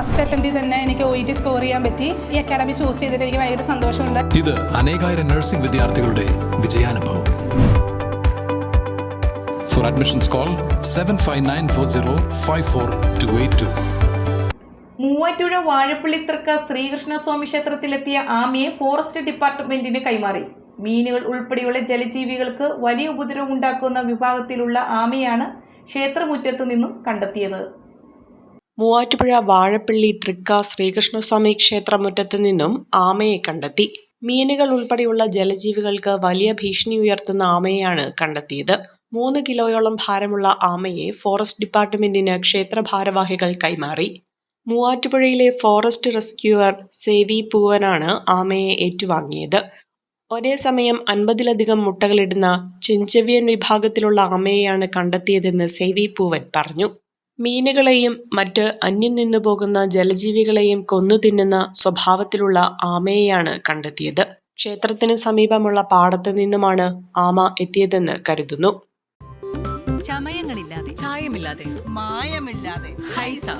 First അറ്റംപ്റ്റിൽ തന്നെ എനിക്ക് O T score ചെയ്യാൻ പറ്റി. ഈ അക്കാഡമി ചൂസ് ചെയ്തിട്ട് എനിക്ക് ഭയങ്കര സന്തോഷമുണ്ട്. ഇത് അനേകായിരം നഴ്സിംഗ് വിദ്യാർത്ഥികളുടെ വിജയാനുഭവം. For admissions call seven five nine four zero five four two eight two Muvattupuzha Vazhappillithrikka Sreekrishnaswamy ക്ഷേത്രത്തിലെത്തിയ ആമയെ ഫോറസ്റ്റ് ഡിപ്പാർട്ട്മെന്റിന് കൈമാറി. മീനുകൾ ഉൾപ്പെടെയുള്ള ജലജീവികൾക്ക് വലിയ ഉപദ്രവം ഉണ്ടാക്കുന്ന വിഭാഗത്തിലുള്ള ആമയാണ് ക്ഷേത്രമുറ്റത്തു നിന്നും കണ്ടെത്തിയത്. മൂവാറ്റുപുഴ വാഴപ്പള്ളി തൃക്ക ശ്രീകൃഷ്ണസ്വാമി ക്ഷേത്രമുറ്റത്തു നിന്നും ആമയെ കണ്ടെത്തി. മീനുകൾ ഉൾപ്പെടെയുള്ള ജലജീവികൾക്ക് വലിയ ഭീഷണി ഉയർത്തുന്ന ആമയെയാണ് കണ്ടെത്തിയത്. മൂന്ന് കിലോയോളം ഭാരമുള്ള ആമയെ ഫോറസ്റ്റ് ഡിപ്പാർട്ട്മെന്റിന് ക്ഷേത്ര ഭാരവാഹികൾ കൈമാറി. മൂവാറ്റുപുഴയിലെ ഫോറസ്റ്റ് റെസ്ക്യൂവർ സേവി പൂവനാണ് ആമയെ ഏറ്റുവാങ്ങിയത്. ഒരേ സമയം അൻപതിലധികം മുട്ടകളിടുന്ന ചെഞ്ചെവിയൻ വിഭാഗത്തിലുള്ള ആമയെയാണ് കണ്ടെത്തിയതെന്ന് സേവി പൂവൻ പറഞ്ഞു. മീനുകളെയും മറ്റ് അന്യം നിന്നു പോകുന്ന ജലജീവികളെയും കൊന്നു തിന്നുന്ന സ്വഭാവത്തിലുള്ള ആമയെയാണ് കണ്ടെത്തിയത്. ക്ഷേത്രത്തിന് സമീപമുള്ള പാടത്ത് നിന്നുമാണ് ആമ എത്തിയതെന്ന് കരുതുന്നു. ചമയങ്ങളില്ലാതെ ചായമില്ലാതെ മായമില്ലാതെ ഹൈസ.